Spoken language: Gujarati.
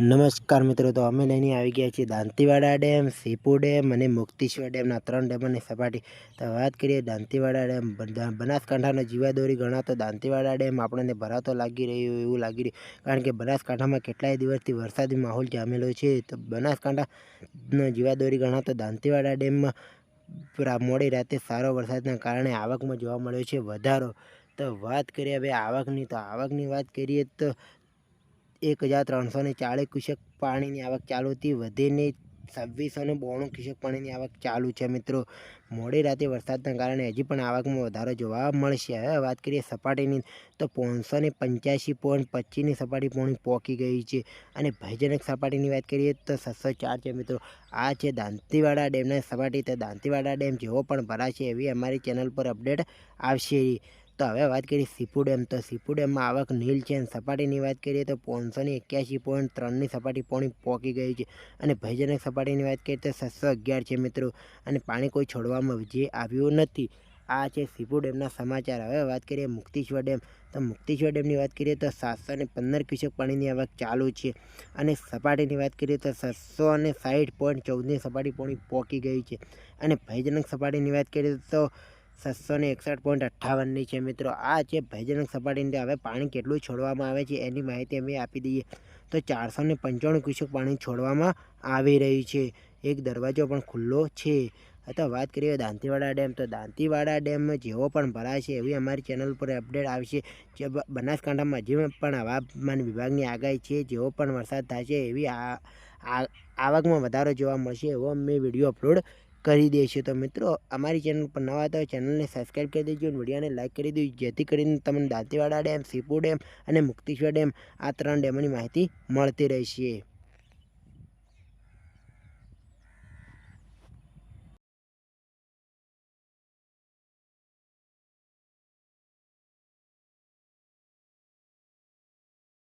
નમસ્કાર મિત્રો, તો અમે લઈને આવી ગયા છીએ દાંતીવાડા ડેમ, સીપુ ડેમ અને મુક્તિશ્વર ડેમના ત્રણ ડેમોની સપાટી. તો વાત કરીએ દાંતીવાડા ડેમ. બનાસકાંઠાનો જીવાદોરી ગણાતો દાંતીવાડા ડેમ આપણને ભરાતો લાગી રહ્યો એવું લાગી રહ્યું. કારણ કે બનાસકાંઠામાં કેટલાય દિવસથી વરસાદી માહોલ જામેલો છે. તો બનાસકાંઠાનો જીવાદોરી ગણાતો દાંતીવાડા ડેમમાં મોડી રાતે સારો વરસાદના કારણે આવકમાં જોવા મળ્યો છે વધારો. તો વાત કરીએ હવે આવકની. તો આવકની વાત કરીએ તો એક હજાર ત્રણસો ને ચાળીસ ક્યુસેક પાણીની આવક ચાલુ હતી. વધીને છવ્વીસો ને બોણું ક્યુસેક પાણીની આવક ચાલુ છે મિત્રો. મોડી રાતે વરસાદના કારણે હજી પણ આવકમાં વધારો જોવા મળશે. હવે વાત કરીએ સપાટીની, તો પાંચસો ને પંચ્યાસી પોઈન્ટ પચીસની સપાટી પોણી પહોંચી ગઈ છે. અને ભયજનક સપાટીની વાત કરીએ તો છસો ચાર છે મિત્રો. આ છે દાંતીવાડા ડેમની સપાટી. તો દાંતીવાડા ડેમ જેવો પણ ભરાશે એવી અમારી ચેનલ પર અપડેટ આવશે. તો હવે વાત કરીએ સીપુ ડેમ તો સીપુ ડેમમાં આવક નીલ અને સપાટીની વાત કરીએ તો પાંચસો ને એક્યાસી પોઈન્ટ ત્રણની સપાટી પોણી પહોંચી ગઈ છે. અને ભયજનક સપાટીની વાત કરીએ તો સાતસો અગિયાર છે મિત્રો. અને પાણી કોઈ છોડવામાં જે આવ્યું નથી. આ છે સીપુ ડેમના સમાચાર. હવે વાત કરીએ મુક્તિશ્વર ડેમ. તો મુક્તિશ્વર ડેમની વાત કરીએ તો સાતસો ને પંદર ક્યુસેક પાણીની આવક ચાલુ છે. અને સપાટીની વાત કરીએ તો સાતસો અને સાઠ પોઈન્ટ ચૌદની સપાટી પોણી પહોંચી ગઈ છે. અને ભયજનક સપાટીની વાત કરીએ તો સાતસો ને એકસઠ પોઈન્ટ અઠ્ઠાવનની છે મિત્રો. આ છે ભયજનક સપાટીને હવે પાણી કેટલું છોડવામાં આવે છે એની માહિતી અમે આપી દઈએ. તો ચારસો ને પંચાણું ક્યુસેક પાણી છોડવામાં આવી રહ્યું છે. એક દરવાજો પણ ખુલ્લો છે. અથવા વાત કરીએ દાંતીવાડા ડેમ, તો દાંતીવાડા ડેમ જેવો પણ ભરાશે એવી અમારી ચેનલ પર અપડેટ આવશે જે બનાસકાંઠામાં હજી પણ હવામાન વિભાગની આગાહી છે, જેવો પણ વરસાદ થશે એવી આ, આ- આવકમાં વધારો જોવા મળશે એવો અમે વીડિયો અપલોડ કરી દઈશું તો મિત્રો, અમારી ચેનલ પર નવા તો ચેનલને સબસ્ક્રાઈબ કરી દેજો વિડીયોને લાઈક કરી દેજો, જેથી કરીને તમને દાંતીવાડા ડેમ સીપુ ડેમ અને મુક્તિશ્વર ડેમ આ ત્રણ ડેમોની માહિતી મળતી રહેશે.